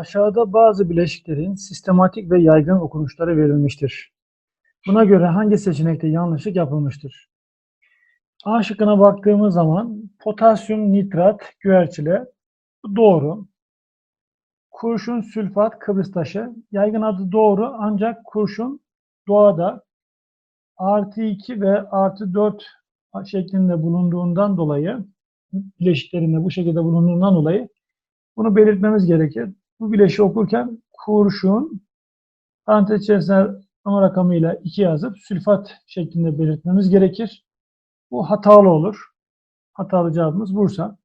Aşağıda bazı bileşiklerin sistematik ve yaygın okunuşları verilmiştir. Buna göre hangi seçenekte yanlışlık yapılmıştır? A şıkkına baktığımız zaman potasyum nitrat güvercile bu doğru. Kurşun sülfat Kıbrıs taşı yaygın adı doğru ancak kurşun doğada artı 2 ve artı 4 şeklinde bulunduğundan dolayı bileşiklerinde bu şekilde bulunduğundan dolayı bunu belirtmemiz gerekir. Bu bileşiği okurken kurşun parantez içerisine ana rakamıyla 2 yazıp sülfat şeklinde belirtmemiz gerekir. Bu hatalı olur. Hatalı cevabımız Bursa.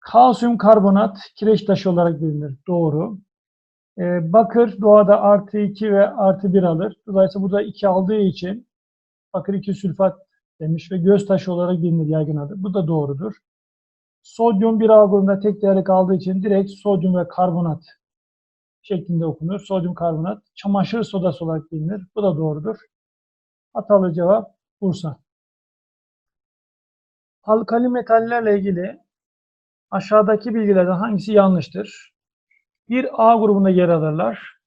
Kalsiyum karbonat kireç taşı olarak bilinir. Doğru. Ee, bakır doğada artı 2 ve artı 1 alır. Dolayısıyla burada 2 aldığı için bakır 2 sülfat demiş ve göz taşı olarak bilinir yaygın adı. Bu da doğrudur. Sodyum bir A grubunda tek değerli kaldığı için direkt sodyum ve karbonat şeklinde okunur. Sodyum karbonat çamaşır sodası olarak bilinir. Bu da doğrudur. Hatalı cevap Bursa. Alkali metallerle ilgili aşağıdaki bilgilerden hangisi yanlıştır? Bir A grubunda yer alırlar.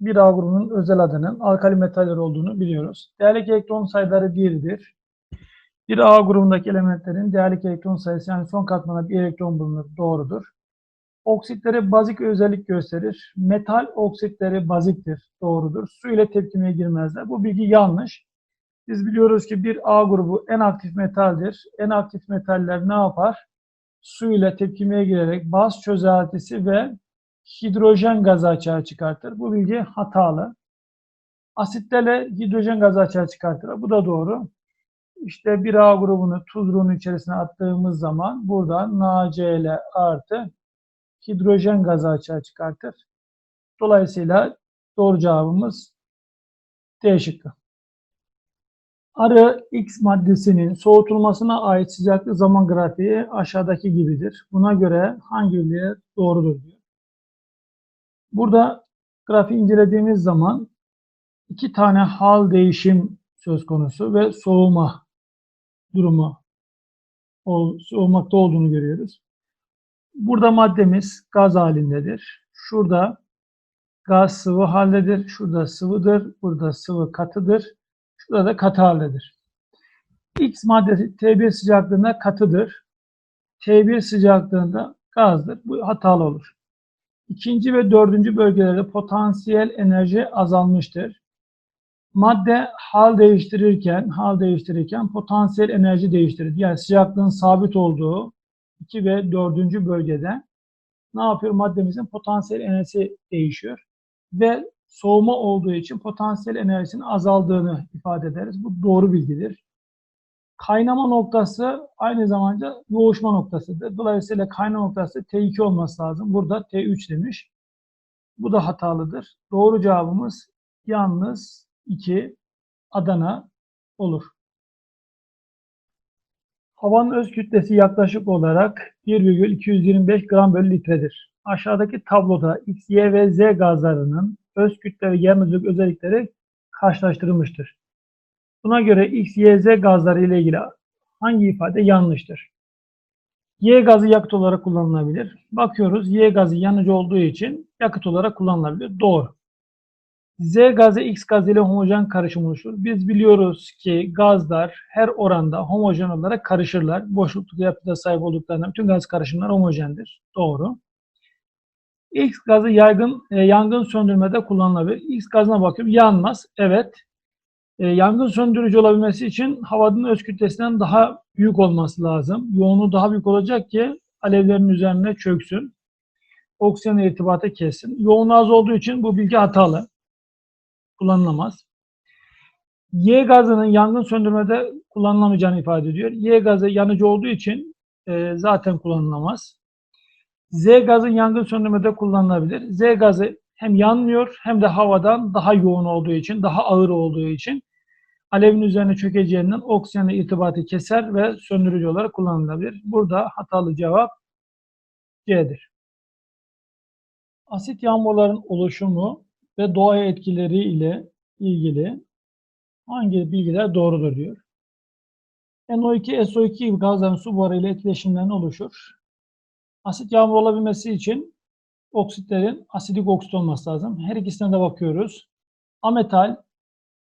Bir A grubunun özel adının alkali metaller olduğunu biliyoruz. Değerlik elektron sayıları 1'dir. Bir A grubundaki elementlerin değerlik elektron sayısı yani son katmanda bir elektron bulunur. Doğrudur. Oksitleri bazik özellik gösterir. Metal oksitleri baziktir. Doğrudur. Su ile tepkimeye girmezler. Bu bilgi yanlış. Biz biliyoruz ki bir A grubu en aktif metaldir. En aktif metaller ne yapar? Su ile tepkimeye girerek baz çözeltisi ve hidrojen gazı açığa çıkartır. Bu bilgi hatalı. Asitlerle hidrojen gazı açığa çıkartır. Bu da doğru. İşte bir A grubunu tuzluğun içerisine attığımız zaman buradan NaCl artı hidrojen gazı açığa çıkartır. Dolayısıyla doğru cevabımız D şıkkı. Arı X maddesinin soğutulmasına ait sıcaklık zaman grafiği aşağıdaki gibidir. Buna göre hangi bilgiler doğrudur diyor. Burada grafiği incelediğimiz zaman iki tane hal değişim söz konusu ve soğuma durumu soğumakta olduğunu görüyoruz. Burada maddemiz gaz halindedir. Şurada gaz sıvı haldedir. Şurada sıvıdır. Burada sıvı katıdır. Şurada da katı haldedir. X maddesi T1 sıcaklığında katıdır. T1 sıcaklığında gazdır. Bu hatalı olur. İkinci ve dördüncü bölgelerde potansiyel enerji azalmıştır. Madde hal değiştirirken, hal değiştirirken potansiyel enerji değiştirir. Yani sıcaklığın sabit olduğu 2 ve 4. bölgede ne yapıyor? Maddemizin potansiyel enerjisi değişiyor. Ve soğuma olduğu için potansiyel enerjisinin azaldığını ifade ederiz. Bu doğru bilgidir. Kaynama noktası aynı zamanda yoğuşma noktasıdır. Dolayısıyla kaynama noktası T2 olması lazım. Burada T3 demiş. Bu da hatalıdır. Doğru cevabımız yalnız 2 Adana olur. Havanın öz kütlesi yaklaşık olarak 1,225 gram bölü litredir. Aşağıdaki tabloda X, Y ve Z gazlarının öz kütle ve yanıcılık özellikleri karşılaştırılmıştır. Buna göre X, Y, Z gazları ile ilgili hangi ifade yanlıştır? Y gazı yakıt olarak kullanılabilir. Bakıyoruz Y gazı yanıcı olduğu için yakıt olarak kullanılabilir. Doğru. Z gazı X gazı ile homojen karışım oluşur. Biz biliyoruz ki gazlar her oranda homojen olarak karışırlar. Boşluk yapıda sahip olduklarından bütün gaz karışımları homojendir. Doğru. X gazı yaygın e, yangın söndürmede kullanılabilir. X gazına bakıyorum. Yanmaz. Evet. E, yangın söndürücü olabilmesi için havanın öz kütlesinden daha büyük olması lazım. Yoğunluğu daha büyük olacak ki alevlerin üzerine çöksün. Oksijen irtibatı kessin. Yoğunluğu az olduğu için bu bilgi hatalı kullanılamaz. Y gazının yangın söndürmede kullanılamayacağını ifade ediyor. Y gazı yanıcı olduğu için e, zaten kullanılamaz. Z gazı yangın söndürmede kullanılabilir. Z gazı hem yanmıyor hem de havadan daha yoğun olduğu için, daha ağır olduğu için alevin üzerine çökeceğinden oksijenle irtibatı keser ve söndürücü olarak kullanılabilir. Burada hatalı cevap C'dir. Asit yağmurların oluşumu ve doğaya etkileri ile ilgili hangi bilgiler doğrudur diyor. NO2, SO2 gibi gazların su buharı ile etkileşimden oluşur. Asit yağmur olabilmesi için oksitlerin asidik oksit olması lazım. Her ikisine de bakıyoruz. Ametal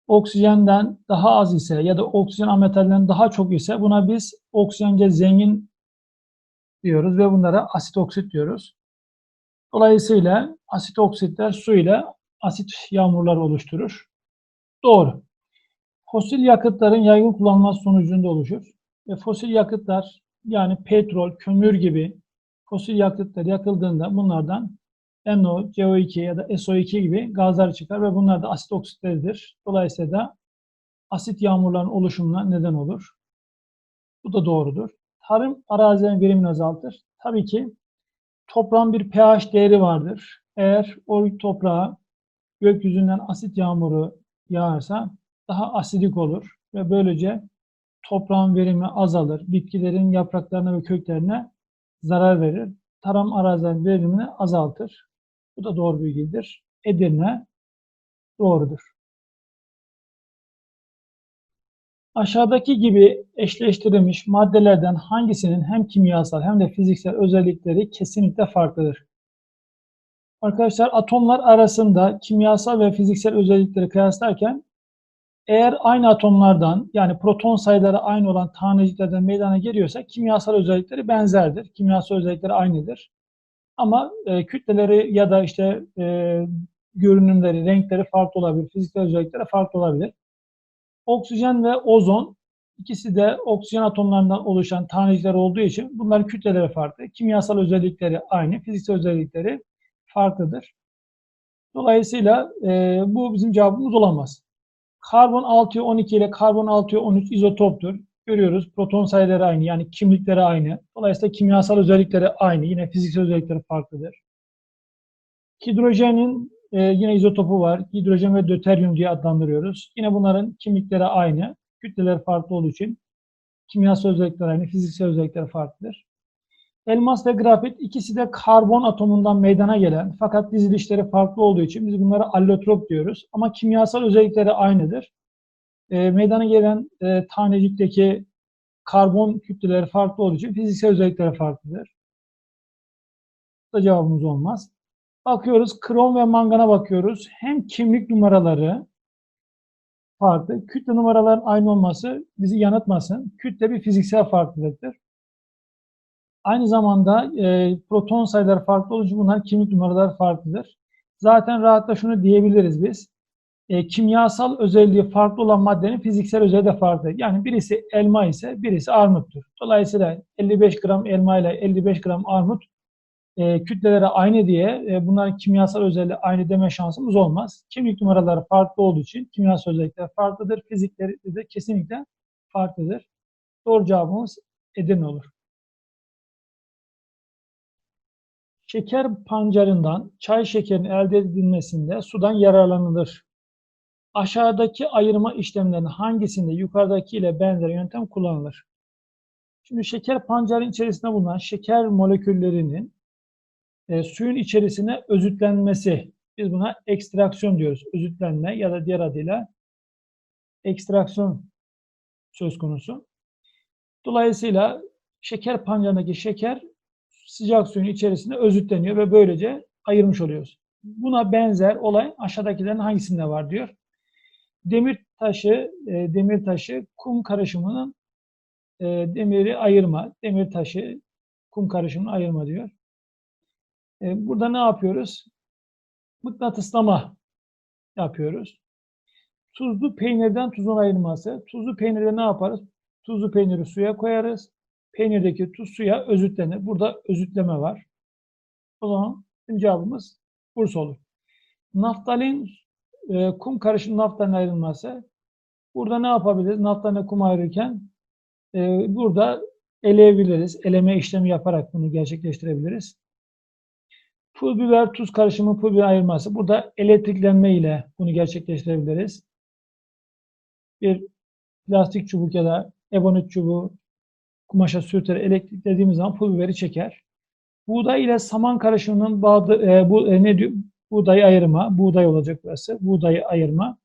oksijenden daha az ise ya da oksijen ametalden daha çok ise buna biz oksijence zengin diyoruz ve bunlara asit oksit diyoruz. Dolayısıyla asit oksitler su ile asit yağmurları oluşturur. Doğru. Fosil yakıtların yaygın kullanılması sonucunda oluşur. Ve fosil yakıtlar yani petrol, kömür gibi fosil yakıtlar yakıldığında bunlardan NO, CO2 ya da SO2 gibi gazlar çıkar ve bunlar da asit oksitleridir. Dolayısıyla da asit yağmurların oluşumuna neden olur. Bu da doğrudur. Tarım arazilerin verimini azaltır. Tabii ki toprağın bir pH değeri vardır. Eğer o toprağa gökyüzünden asit yağmuru yağarsa daha asidik olur ve böylece toprağın verimi azalır. Bitkilerin yapraklarına ve köklerine zarar verir. Tarım arazilerinin verimini azaltır. Bu da doğru bilgidir. Edirne doğrudur. Aşağıdaki gibi eşleştirilmiş maddelerden hangisinin hem kimyasal hem de fiziksel özellikleri kesinlikle farklıdır? Arkadaşlar atomlar arasında kimyasal ve fiziksel özellikleri kıyaslarken eğer aynı atomlardan yani proton sayıları aynı olan taneciklerden meydana geliyorsa kimyasal özellikleri benzerdir. Kimyasal özellikleri aynıdır. Ama e, kütleleri ya da işte e, görünümleri, renkleri farklı olabilir. Fiziksel özellikleri farklı olabilir. Oksijen ve ozon ikisi de oksijen atomlarından oluşan tanecikler olduğu için bunların kütleleri farklı. Kimyasal özellikleri aynı, fiziksel özellikleri farklıdır. Dolayısıyla e, bu bizim cevabımız olamaz. Karbon 6'ya 12 ile karbon 6'ya 13 izotoptur. Görüyoruz proton sayıları aynı yani kimlikleri aynı. Dolayısıyla kimyasal özellikleri aynı. Yine fiziksel özellikleri farklıdır. Hidrojenin e, yine izotopu var. Hidrojen ve döteryum diye adlandırıyoruz. Yine bunların kimlikleri aynı. Kütleleri farklı olduğu için kimyasal özellikleri aynı, fiziksel özellikleri farklıdır. Elmas ve grafit ikisi de karbon atomundan meydana gelen fakat dizilişleri farklı olduğu için biz bunlara allotrop diyoruz. Ama kimyasal özellikleri aynıdır. E, meydana gelen e, tanecikteki karbon kütleleri farklı olduğu için fiziksel özellikleri farklıdır. Bu da cevabımız olmaz. Bakıyoruz krom ve mangana bakıyoruz. Hem kimlik numaraları farklı. Kütle numaraların aynı olması bizi yanıltmasın. Kütle bir fiziksel farklılıktır. Aynı zamanda e, proton sayıları farklı için bunlar kimlik numaraları farklıdır. Zaten rahatla şunu diyebiliriz biz. E, kimyasal özelliği farklı olan maddenin fiziksel özelliği de farklı. Yani birisi elma ise birisi armuttur. Dolayısıyla 55 gram elma ile 55 gram armut e, kütleleri aynı diye e, bunların kimyasal özelliği aynı deme şansımız olmaz. Kimlik numaraları farklı olduğu için kimyasal özellikler farklıdır. Fizikleri de kesinlikle farklıdır. Doğru cevabımız Edirne olur. Şeker pancarından çay şekerinin elde edilmesinde sudan yararlanılır. Aşağıdaki ayırma işlemlerinin hangisinde yukarıdaki ile benzer yöntem kullanılır? Şimdi şeker pancarın içerisinde bulunan şeker moleküllerinin e, suyun içerisine özütlenmesi. Biz buna ekstraksiyon diyoruz. Özütlenme ya da diğer adıyla ekstraksiyon söz konusu. Dolayısıyla şeker pancarındaki şeker sıcak suyun içerisinde özütleniyor ve böylece ayırmış oluyoruz. Buna benzer olay aşağıdakilerin hangisinde var diyor. Demir taşı, e, demir taşı kum karışımının e, demiri ayırma, demir taşı kum karışımını ayırma diyor. E, burada ne yapıyoruz? Mıknatıslama yapıyoruz. Tuzlu peynirden tuzun ayırması. Tuzlu peynirde ne yaparız? Tuzlu peyniri suya koyarız. Peynirdeki tuz suya özütlenir. Burada özütleme var. O zaman cevabımız Bursa olur. Naftalin e, kum karışım naftalin ayrılması. Burada ne yapabiliriz? Naftalin kum ayırırken e, burada eleyebiliriz. Eleme işlemi yaparak bunu gerçekleştirebiliriz. Pul biber tuz karışımı pul biber ayırması. Burada elektriklenme ile bunu gerçekleştirebiliriz. Bir plastik çubuk ya da ebonit çubuğu kumaşa sürterek elektriklediğimiz zaman pul biberi çeker. Buğday ile saman karışımının bağlı, e, bu e, ne diyor? Buğdayı ayırma, buğday olacak burası. Buğdayı ayırma.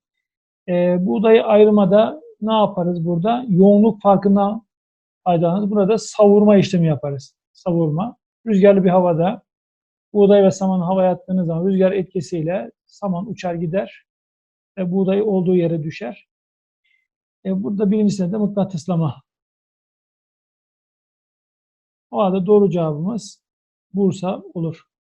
E, buğdayı ayırmada ne yaparız burada? Yoğunluk farkından faydalanırız. Burada savurma işlemi yaparız. Savurma. Rüzgarlı bir havada buğday ve samanı havaya attığınız zaman rüzgar etkisiyle saman uçar gider ve buğday olduğu yere düşer. E, burada birincisinde de mıknatıslama. O halde doğru cevabımız Bursa olur.